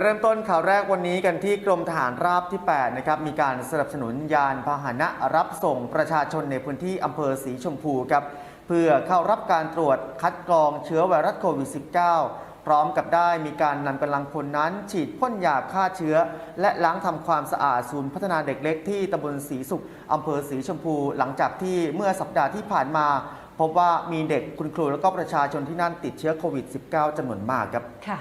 เริ่มต้นข่าวแรกวันนี้กันที่กรมทหารราบที่ 8 นะครับ มีการสนับสนุนยานพาหนะรับส่งประชาชนในพื้นที่อำเภอสีชมพูครับ เพื่อเข้ารับการตรวจคัดกรองเชื้อไวรัสโควิด -19 พร้อมกับได้มีการนำกำลังพลนั้น ฉีดพ่นยาฆ่าเชื้อ และล้างทำความสะอาดศูนย์พัฒนาเด็กเล็กที่ตำบลสีสุขอำเภอสีชมพู หลังจากที่เมื่อสัปดาห์ที่ผ่านมา พบว่ามีเด็กคุณครูและก็ประชาชนที่นั่นติดเชื้อโควิด -19 จำนวนมากครับค่ะ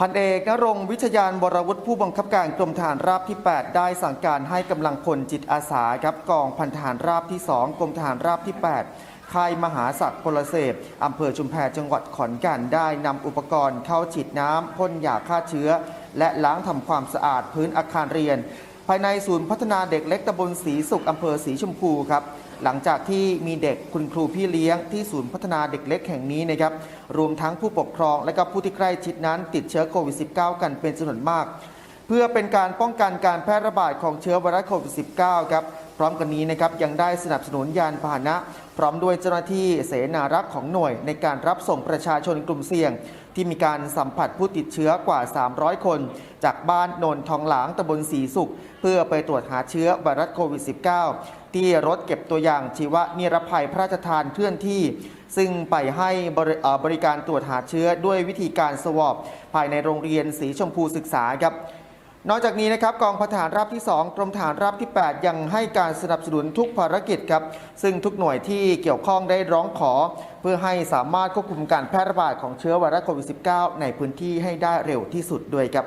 พันเอกนรงวิชยานวรวุฒิผู้บังคับการกรมทหารราบที่ 8 ได้สั่งการให้กำลังพลจิตอาสาครับกองพันทหารราบที่ 2 กรมทหารราบที่ 8 ค่ายมหาศักดิ์พลเสพอำเภอชุมแพจังหวัดขอนแก่นได้นำอุปกรณ์เข้าฉีดน้ำพ่นยาฆ่าเชื้อ และล้างทำความสะอาดพื้นอาคารเรียน ภายในศูนย์พัฒนาเด็กเล็กตำบลสีสุขอำเภอสีชมพูครับหลังจากที่มีเด็กคุณครูพี่เลี้ยงที่ศูนย์พัฒนาเด็กเล็กแห่งนี้นะครับรวมทั้งผู้ปกครองและก็ผู้ที่ใกล้ชิดนั้นติดเชื้อโควิด -19 กันเป็นจำนวนมาก เพื่อเป็นการป้องกันการแพร่ระบาดของเชื้อไวรัสโควิด -19 ครับ พร้อมกันนี้นะครับยังได้สนับสนุนยานพาหนะ พร้อมด้วยเจ้าหน้าที่เสนารักษ์ของหน่วย ในการรับส่งประชาชนกลุ่มเสี่ยง ที่มีการสัมผัสผู้ติดเชื้อกว่า 300 คน จากบ้านโนนทองหลางตำบลสีสุข เพื่อไปตรวจหาเชื้อไวรัสโควิด -19 ที่รถเก็บตัวอย่างชีวนิรภัยพระราชทานเคลื่อนที่ ซึ่งไปให้บรบริการตรวจหาเชื้อด้วยวิธีการสวอปภายในโรงเรียนสีชมพูศึกษาครับ นอกจากนี้นะครับกองพันฐานราบที่ 2 กรมฐานราบที่ 8 ยังให้การสนับสนุนทุกภารกิจครับ ซึ่งทุกหน่วยที่เกี่ยวข้องได้ร้องขอ เพื่อให้สามารถควบคุมการแพร่ระบาดของเชื้อไวรัสโควิด -19 ในพื้นที่ให้ได้เร็วที่สุดด้วยครับ